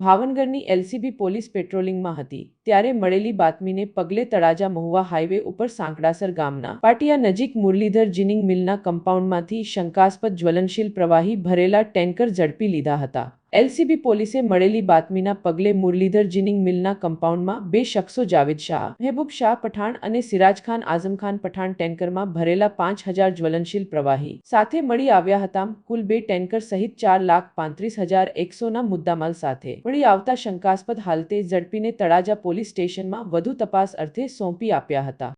ભાવનગરની LCB police પેટ્રોલિંગમાં હતી, ત્યારે મળેલી બાતમીને પગલે તળાજા મહુવા હાઈવે ઉપર સાંકડાસર ગામના પાટિયા નજીક મુરલીધર જીનિંગ મિલના કમ્પાઉન્ડમાંથી શંકાસ્પદ જ્વલનશીલ પ્રવાહી ભરેલા ટેન્કર ઝડપી લીધા હતા. એલસીબી પોલીસે મળેલી બાતમીના પગલે મુરલીધર જીનિંગ મિલના કમ્પાઉન્ડમાં બે શખ્સો જાવેદ શાહ, મહેબૂબ શાહ પઠાણ અને સિરાજ ખાન આઝમ ખાન પઠાણ ટેન્કરમાં ભરેલા પાંચ હજાર જ્વલનશીલ પ્રવાહી સાથે મળી આવ્યા હતા કુલ બે ટેન્કર સહિત ચાર લાખ પાંત્રીસ હજાર એકસોના મુદ્દામાલ સાથે. મળી આવતા શંકાસ્પદ હાલતે ઝડપીને તળાજા પોલીસ સ્ટેશનમાં વધુ તપાસ અર્થે સોંપી આપ્યા હતા.